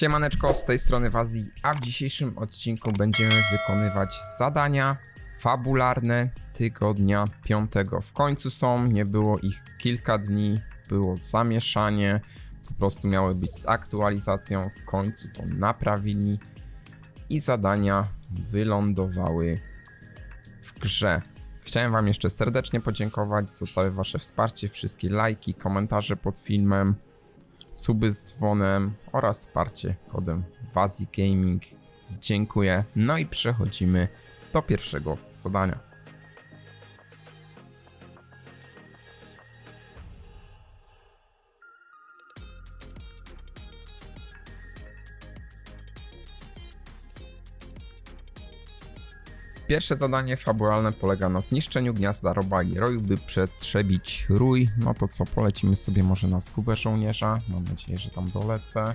Siemaneczko, z tej strony Wazji, a w dzisiejszym odcinku będziemy wykonywać zadania fabularne tygodnia piątego. W końcu są, nie było ich kilka dni, było zamieszanie, po prostu miały być z aktualizacją, w końcu to naprawili i zadania wylądowały w grze. Chciałem Wam jeszcze serdecznie podziękować za całe Wasze wsparcie, wszystkie lajki, komentarze pod filmem suby z dzwonem oraz wsparcie kodem Wazi Gaming. Dziękuję. No i przechodzimy do pierwszego zadania. Pierwsze zadanie fabularne polega na zniszczeniu gniazda robali roju, by przetrzebić rój. No to co, polecimy sobie może na skubę żołnierza. Mam nadzieję, że tam dolecę.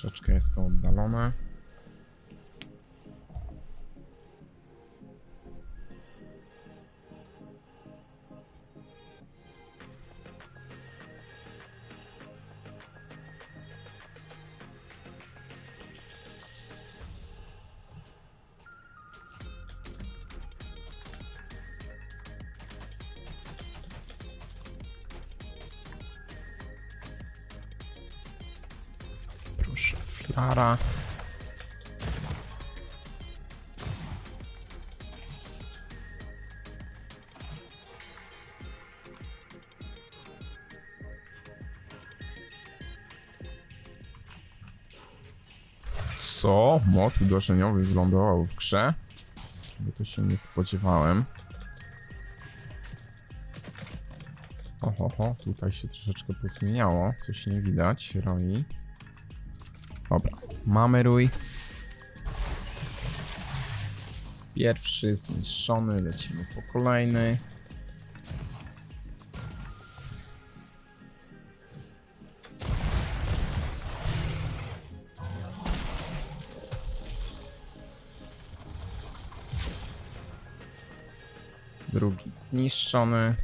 Troszeczkę jest to oddalone. Flara. Co? Mod uderzeniowy wylądował w grze? Bo to się nie spodziewałem. Oho, ho, tutaj się troszeczkę pozmieniało. Coś nie widać. Roi. Dobra, mamy rój. Pierwszy zniszczony, lecimy po kolejny. Drugi zniszczony.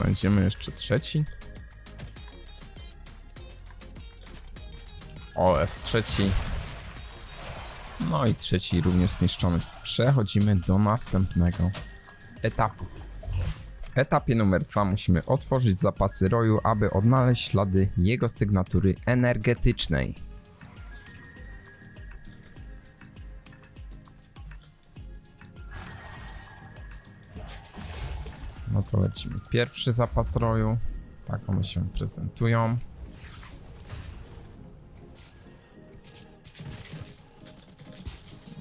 Znajdziemy jeszcze trzeci? O, jest trzeci. No i trzeci również zniszczony. Przechodzimy do następnego etapu. W etapie numer dwa musimy otworzyć zapasy roju, aby odnaleźć ślady jego sygnatury energetycznej. Lecimy. Pierwszy zapas roju. Tak one się prezentują.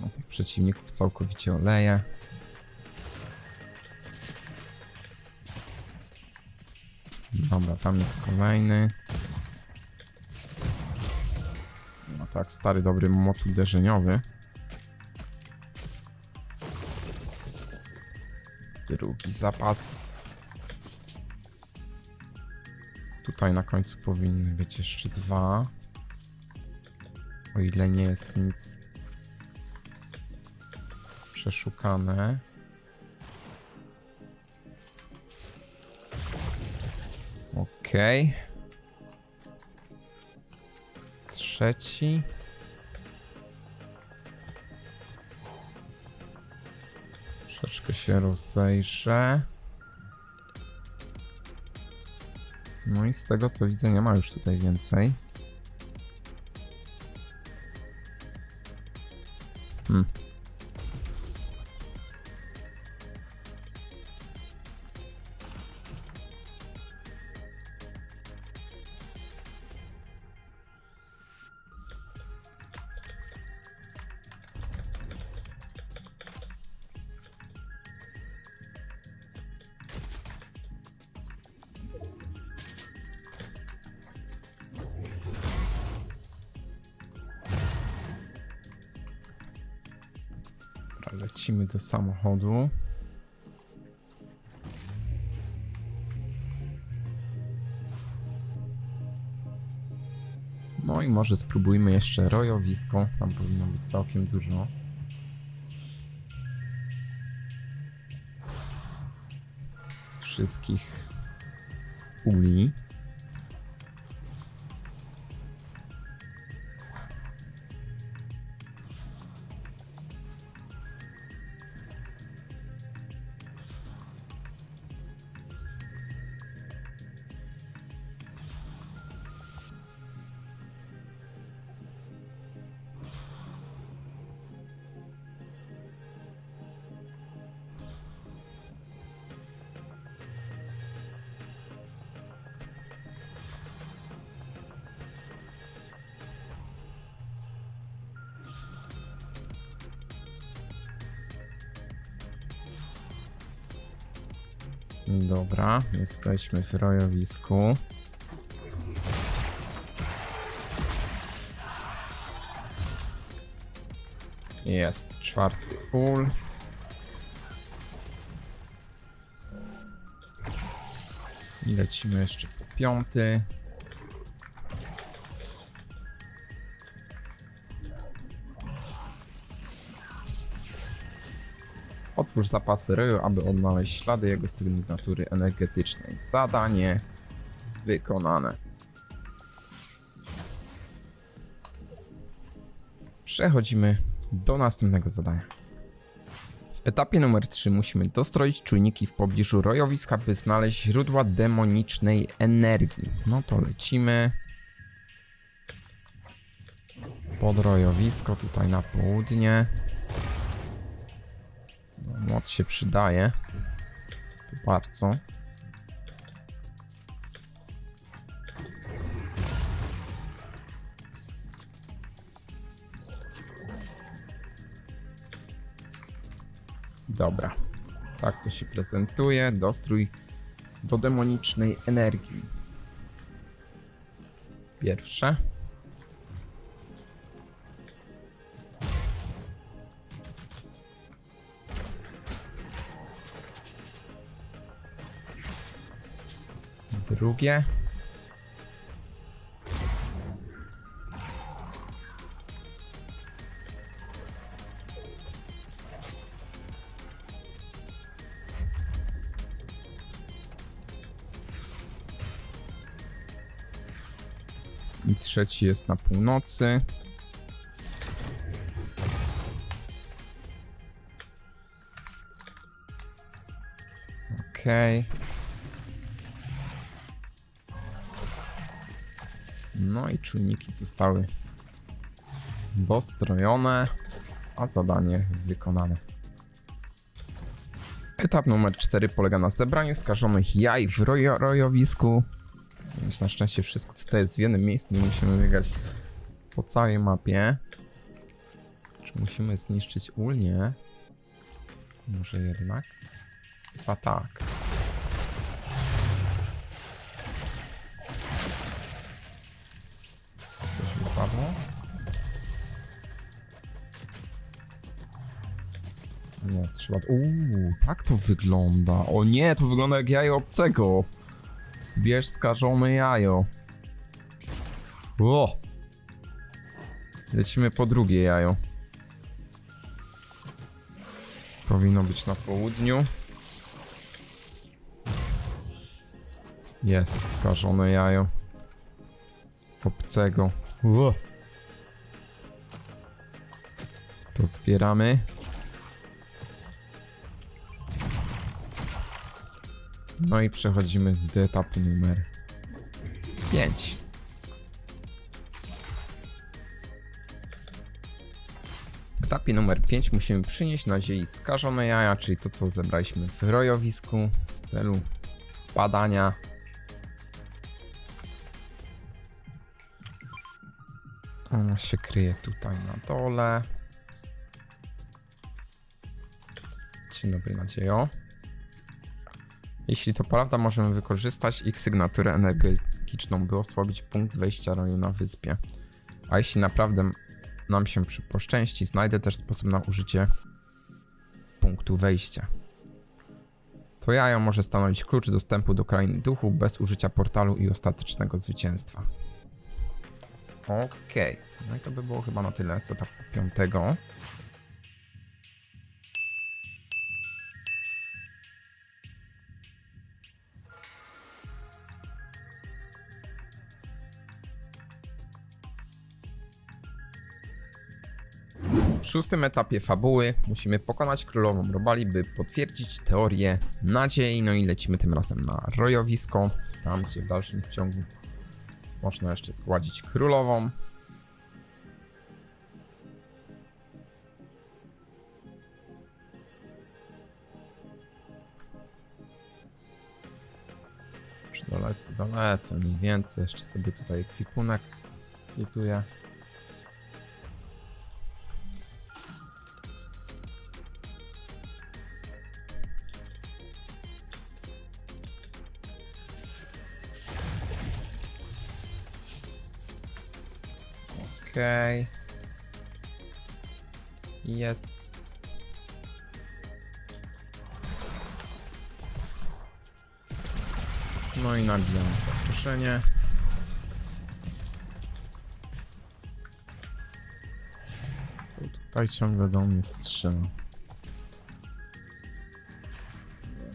No, tych przeciwników całkowicie oleje. Dobra, tam jest kolejny. No tak, stary dobry mot uderzeniowy. Drugi zapas. Tutaj na końcu powinny być jeszcze dwa. O ile nie jest nic przeszukane. Okej. Trzeci. Troszeczkę się rozejrzę. No i z tego co widzę nie ma już tutaj więcej. Hmm. Lecimy do samochodu. No i może spróbujmy jeszcze rojowisko. Tam powinno być całkiem dużo. Wszystkich uli. Dobra, jesteśmy w rojowisku. Jest czwarty ul. I lecimy jeszcze po piąty. Otwórz zapasy roju, aby odnaleźć ślady jego sygnatury energetycznej. Zadanie wykonane. Przechodzimy do następnego zadania. W etapie numer 3 musimy dostroić czujniki w pobliżu rojowiska, by znaleźć źródła demonicznej energii. No to lecimy. Pod rojowisko, tutaj na południe. Młot się przydaje. To bardzo. Dobra. Tak to się prezentuje. Dostrój do demonicznej energii. Pierwsze. Drugie. I trzeci jest na północy. Okej. I czujniki zostały dostrojone, a zadanie wykonane. Etap numer 4 polega na zebraniu skażonych jaj w rojo rojowisku. Więc na szczęście wszystko to jest w jednym miejscu, nie musimy biegać po całej mapie. Czy musimy zniszczyć ul? Nie. Może jednak? Chyba tak. Trzeba... Uuu, tak to wygląda. O nie, to wygląda jak jajo obcego. Zbierz skażone jajo. O! Lecimy po drugie jajo. Powinno być na południu. Jest skażone jajo. Obcego. O! To zbieramy. No i przechodzimy do etapu numer 5. W etapie numer 5 musimy przynieść na ziemi skażone jaja, czyli to co zebraliśmy w rojowisku w celu zbadania. Ono się kryje tutaj na dole. Dzień dobry, nadziejo. Jeśli to prawda, możemy wykorzystać ich sygnaturę energetyczną, by osłabić punkt wejścia roju na wyspie. A jeśli naprawdę nam się poszczęści, znajdę też sposób na użycie punktu wejścia. To jajo może stanowić klucz dostępu do krainy duchu bez użycia portalu i ostatecznego zwycięstwa. Okej, no i to by było chyba na tyle z etapu piątego. W szóstym etapie fabuły musimy pokonać królową Robali, by potwierdzić teorię nadziei. No i lecimy tym razem na rojowisko, tam gdzie w dalszym ciągu można jeszcze zgładzić królową. Dolecę, dolecę mniej więcej. Jeszcze sobie tutaj ekwipunek slituję. Okej. Jest. No i nabijamy zaproszenie. Tutaj ciągle do mnie strzela.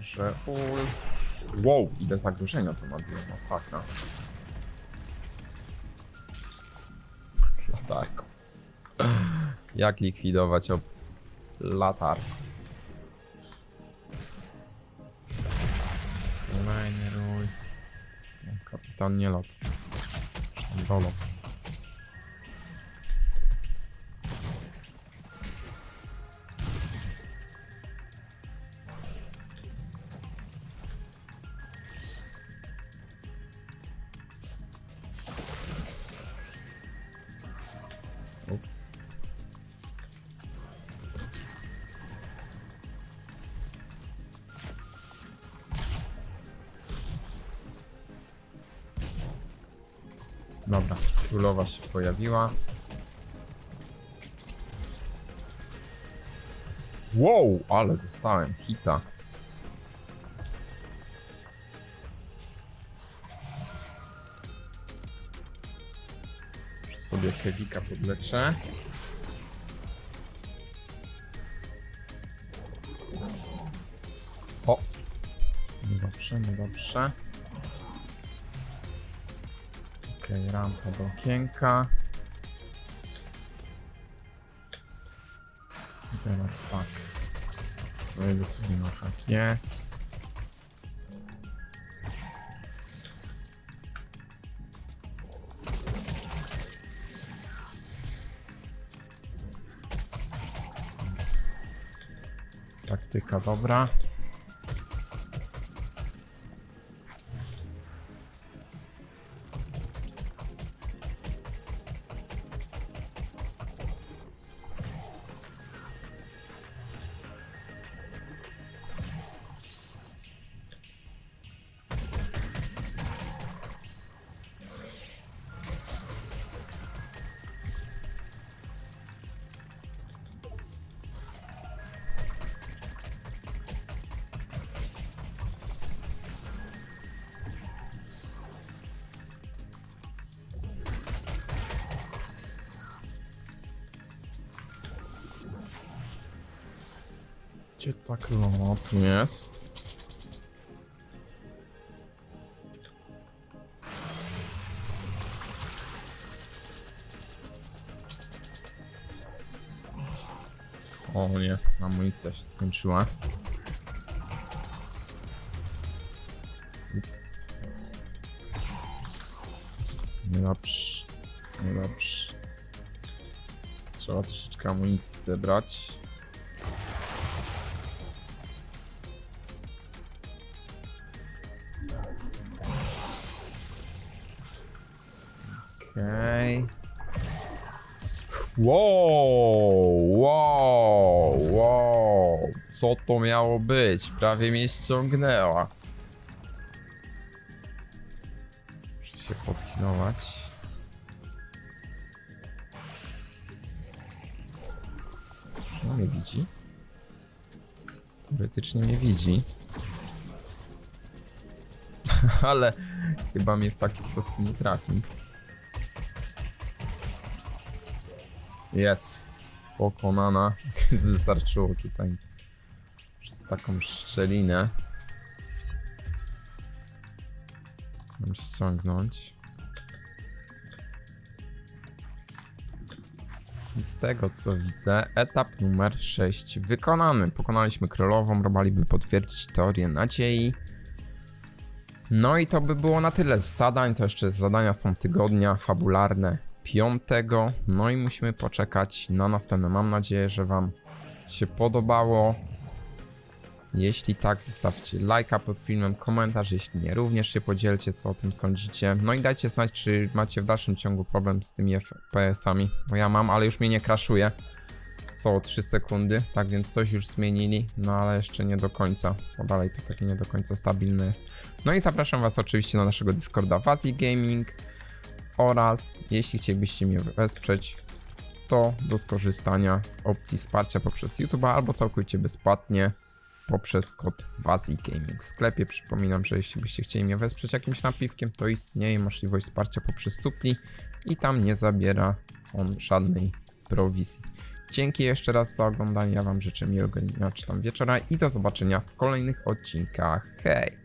Że ul... Wow, ile zagrożenia to nabiło, masakra. Latarką. Jak likwidować obcy? Rój. No, Kapitan nie lot. Dolot. Dobra, królowa się pojawiła. Wow, ale dostałem hita. Sobie Kewika podleczę. O! Niedobrze, niedobrze. Okej, rampa do okienka. I teraz tak. Wejdę sobie na hakie. Taktyka dobra. Gdzie ta królowa tu jest? O nie, amunicja się skończyła. Ups. Niedobrze. Niedobrze. Trzeba troszeczkę amunicji zebrać. Okej. Wow, wow, wow. Co to miało być? Prawie mnie ściągnęła. Muszę się podchinować. No mnie widzi. Teoretycznie mnie widzi. Ale chyba mnie w taki sposób nie trafi. Jest pokonana. Więc Wystarczyło tutaj przez taką szczelinę. Mam ściągnąć. I z tego co widzę, etap numer 6 wykonany. Pokonaliśmy królową, Robali by potwierdzić teorię nadziei. No i to by było na tyle z zadań. To jeszcze zadania są tygodnia fabularne piątego. No i musimy poczekać na następne. Mam nadzieję, że Wam się podobało. Jeśli tak, zostawcie lajka pod filmem, komentarz, jeśli nie, również się podzielcie, co o tym sądzicie. No i dajcie znać, czy macie w dalszym ciągu problem z tymi FPS-ami, bo ja mam, ale już mnie nie kraszuje co 3 sekundy, tak więc coś już zmienili, no ale jeszcze nie do końca, bo dalej to takie nie do końca stabilne jest. No i zapraszam Was oczywiście na naszego Discorda Wazi Gaming oraz jeśli chcielibyście mnie wesprzeć, to do skorzystania z opcji wsparcia poprzez YouTube albo całkowicie bezpłatnie poprzez kod Wazi Gaming w sklepie. Przypominam, że jeśli byście chcieli mnie wesprzeć jakimś napiwkiem, to istnieje możliwość wsparcia poprzez supli i tam nie zabiera on żadnej prowizji. Dzięki jeszcze raz za oglądanie. Ja Wam życzę miłego dnia czy tam wieczora i do zobaczenia w kolejnych odcinkach. Hej!